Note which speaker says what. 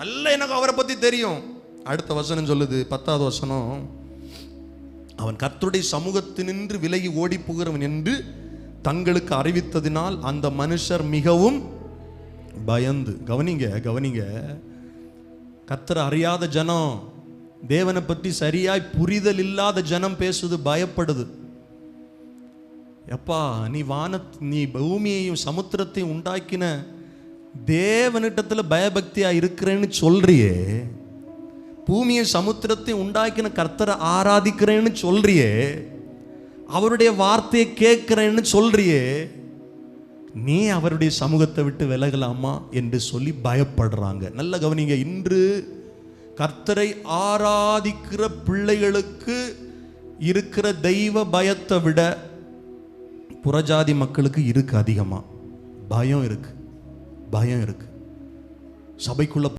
Speaker 1: நல்ல எனக்கு அவரை பத்தி தெரியும். அடுத்த வசனம் சொல்லுது பத்தாவது வசனம். அவன் கர்த்தருடைய சமூகத்தினின்று விலகி ஓடி போகிறவன் என்று தங்களுக்கு அறிவித்ததினால் அந்த மனுஷர் மிகவும் பயந்து. கவனிங்க கவனிங்க. கத்தர் அறியாத ஜனம் தேவனை பற்றி சரியாய் புரிதல் இல்லாத ஜனம் பேசுது பயப்படுது. எப்பா நீ வான நீ பூமியையும் சமுத்திரத்தையும் உண்டாக்கின தேவனிட்டத்தில் பயபக்தியாக இருக்கிறேன்னு சொல்றியே பூமியை சமுத்திரத்தை உண்டாக்கின கர்த்தரை ஆராதிக்கிறேன்னு சொல்றியே அவருடைய வார்த்தையை கேட்கிறேன்னு சொல்றியே நீ அவருடைய சமூகத்தை விட்டு விலகலாமா என்று சொல்லி பயப்படுறாங்க. நல்ல கவனிங்க இன்று கர்த்தரை ஆராதிக்கிற பிள்ளைகளுக்கு இருக்கிற தெய்வ பயத்தை விட புறஜாதி மக்களுக்கு இருக்கு அதிகமாக பயம் இருக்குது பயம் இருக்கு. சபைக்குள்ள